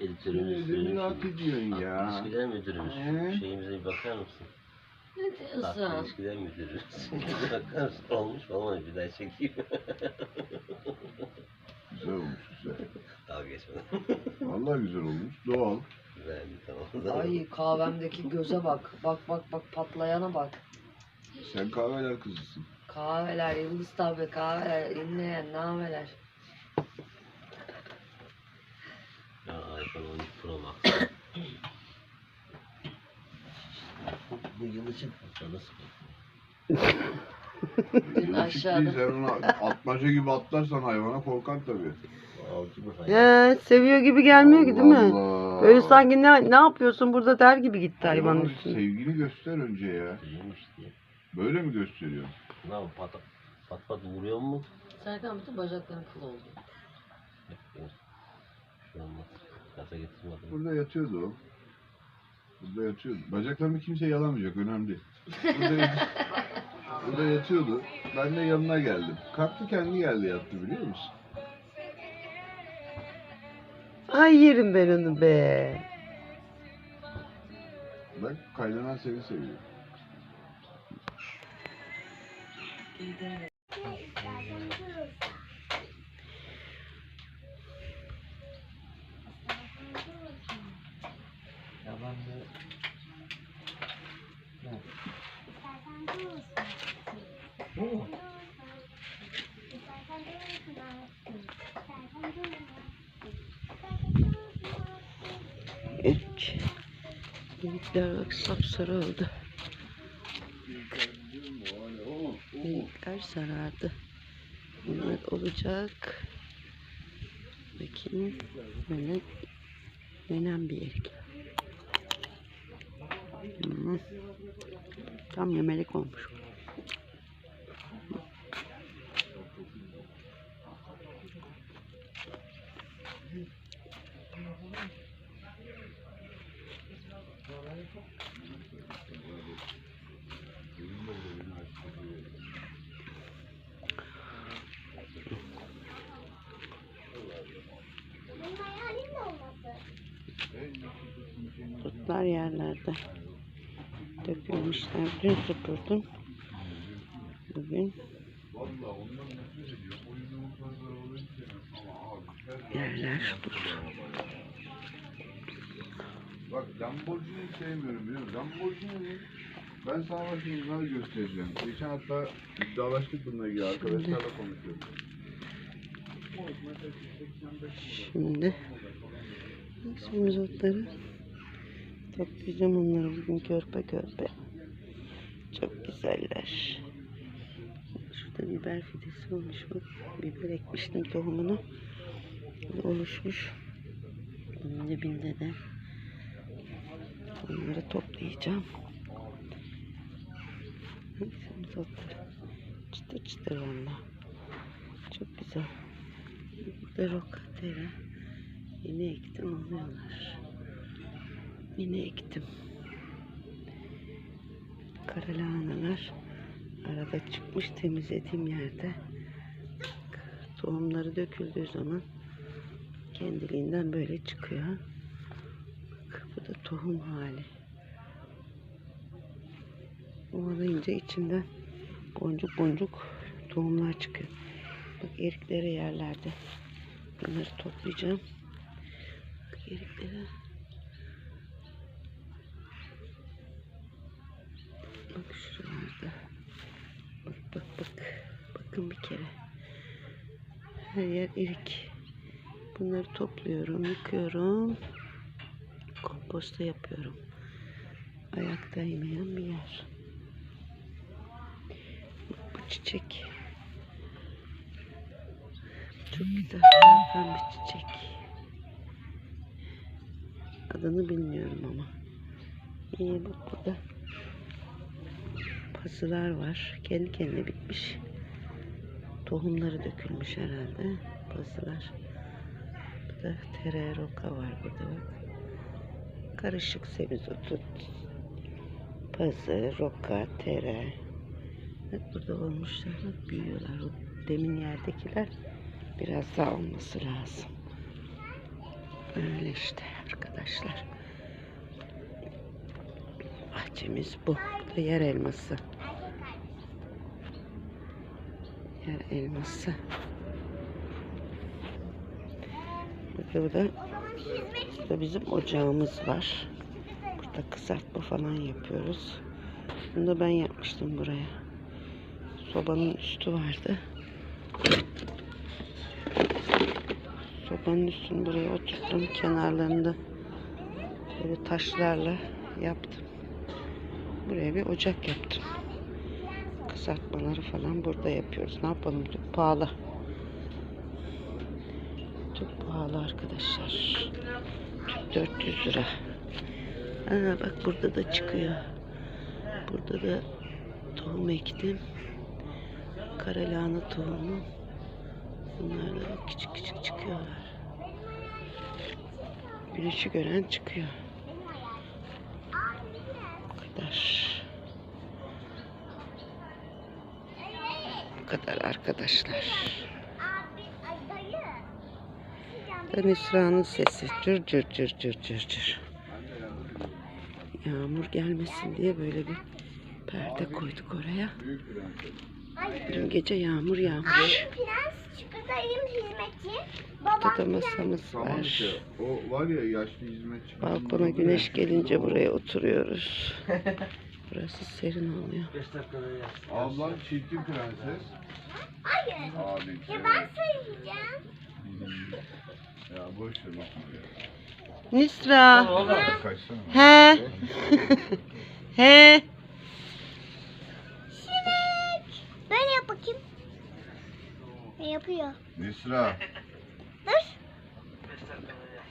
Editörümüz Beni benim hak şimdi. ediyorsun Haklı ya. İlişkiler müdürümüz. Ee? Şeyimize bir bakar mısın? Ne diyorsun? ilişkiler müdürümüz. Bir bakar mısın? Olmuş mu olmamış bir daha çekeyim. Güzel olmuş güzel. Dalga geçme. Vallahi güzel olmuş. Doğal. Güzel bir tamam. Ay kahvemdeki göze bak. Bak bak bak patlayana bak. Sen kahveler kızısın. Kahveler, Yıldız tabi kahveler, inleyen nameler. Ya iPhone 13 Pro Max. Bu yıl için sıkıldı. Dün aşağıda. Sen ona atmaca gibi atlarsan hayvana korkar tabii. Avcı bu hayvan. He, seviyor gibi gelmiyor ki değil mi? Allah. Böyle sanki ne, ne yapıyorsun burada der gibi gitti hayvanın Hayvana üstüne. Sevgini göster önce ya. Duyuyormuş diye. Böyle mi gösteriyorsun? Ne yapayım pat pat pat vuruyor mu? Serkan bütün bacakların kıl oldu. Şu anda gaza getirmedim. Burada yatıyordu o. Burada yatıyordu. Bacaklarını kimse yalamayacak. Önemli değil. Burada, yat- burada yatıyordu. Ben de yanına geldim. Kalktı kendi geldi yattı biliyor musun? Ay yerim ben onu be. Bak kaynanan seni seviyor. Üç. Minikler bak sapsarı oldu. Minikler sarardı. Bunlar olacak. Bakayım. Böyle yenen bir erik. Hmm. Tam yemelik olmuş. Kurtlar yerlerde. Dökülmüşler. Dün süpürdüm. Bugün yerler dut. Bak Lamborghini sevmiyorum biliyor musun? Lamborghini ben sana bunları göstereceğim. Geçen hatta iddialaştık bununla ilgili arkadaşlarla konuşuyorduk. Şimdi semizotları toplayacağım onları bugün körpe körpe. Çok güzeller. Şurada biber fidesi olmuş bak. Biber ekmiştim tohumunu. Oluşmuş. Bunun dibinde de onları toplayacağım. Bak Semizotları. Çıtır çıtır valla. Çok güzel. Burada rokatera. Yeni ektim alıyorlar. Yeni ektim. Karalahanalar arada çıkmış temizlediğim yerde tohumları döküldüğü zaman kendiliğinden böyle çıkıyor. Bak bu da tohum hali. Ovalayınca içinden boncuk boncuk tohumlar çıkıyor. Bak erikleri yerlerde. Bunları toplayacağım. Bak erikleri. Bak şuralarda. Bak bak bak. Bakın bir kere. Her yer erik. Bunları topluyorum, yıkıyorum. Komposta yapıyorum. Ayak değmeyen bir yer. Bak bu çiçek. Çok güzel pembe çiçek. Adını bilmiyorum ama. İyi bak burada. Pazılar var. Kendi kendine bitmiş. Tohumları dökülmüş herhalde. Pazılar. Burada tere roka var burada bak. Karışık semizotu. Pazı, roka, tere. Hep burada olmuşlar. Bak büyüyorlar. O demin yerdekiler biraz daha olması lazım. Öyle işte arkadaşlar. Bahçemiz bu. Da yer elması. Yer elması. Burada, burada bizim ocağımız var. Burada kızartma falan yapıyoruz. Bunu da ben yapmıştım buraya. Sobanın üstü vardı. Sobanın üstünü buraya oturttum. Kenarlarında böyle taşlarla yaptım. Buraya bir ocak yaptım. Kızartmaları falan burada yapıyoruz. Ne yapalım? Çok pahalı. Çok pahalı arkadaşlar. Tüp 400 lira. Aa, bak burada da çıkıyor. Burada da tohum ektim. Kara lahana tohumu. Bunlar da küçük küçük çıkıyorlar. Güneşi gören çıkıyor. Kadar. Bu kadar arkadaşlar. Ben Esra'nın sesi. Cır cır cır cır cır cır. Yağmur gelmesin diye böyle bir perde koyduk oraya. Dün gece yağmur yağmış. Prens çıkardayım hizmetçi. Babam da masamız Tamam var. O var ya yaşlı hizmetçi. Balkona güneş gelince buraya oturuyoruz. Burası serin oluyor. 5 dakikada yaz. Ablam çirkin prenses. Hayır. Abi. Ya ben söyleyeceğim. Ya boş ver. Nisra. Kaçsana. He. He. Ne yapıyor? Nisra. Dur.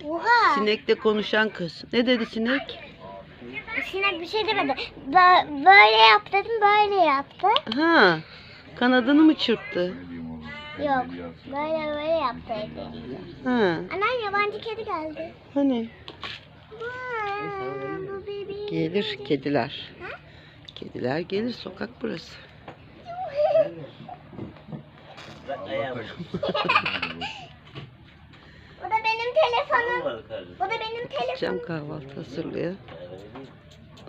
Oha. Sinekle konuşan kız. Ne dedi sinek? Sinek bir şey demedi. Bö- böyle yap dedim böyle yaptı. Ha. Kanadını mı çırptı? Yok. Böyle böyle yaptı eliyle. Ha. Annem yabancı kedi geldi. Hani? Vaa, Bu bebeğim. Gelir kediler. Kediler gelir sokak burası. Bu da benim telefonum. Bu da benim telefonum. Cam kahvaltı hazırlıyor.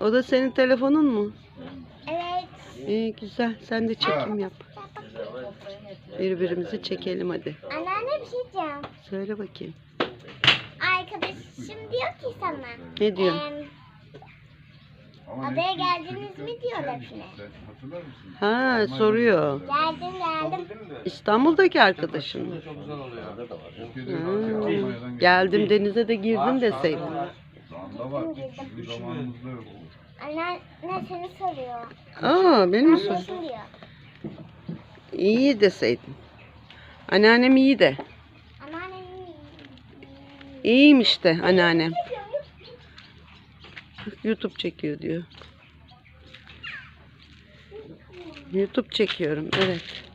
O da senin telefonun mu? Evet. İyi güzel. Sen de çekim yap. Birbirimizi çekelim hadi. Anneanne bir şey diyeceğim. Söyle bakayım. Arkadaşım diyor ki sana. Ne diyor? em, Ama Adaya ne- geldiniz mi diyor. Sen hatırlar mısın? Ha soruyor. Geldim geldim. İstanbul'daki arkadaşın orada da var. Türkiye'de Geldim denize de girdim deseydin. Dağında var. Bizim zamanımızda yok. Anneanne seni soruyor. Aa benim mi sor? Nasılsın diyor. İyi deseydin. Anneannem iyi de. Anneanne İyiymiş de anneannem. YouTube çekiyor diyor. YouTube çekiyorum evet.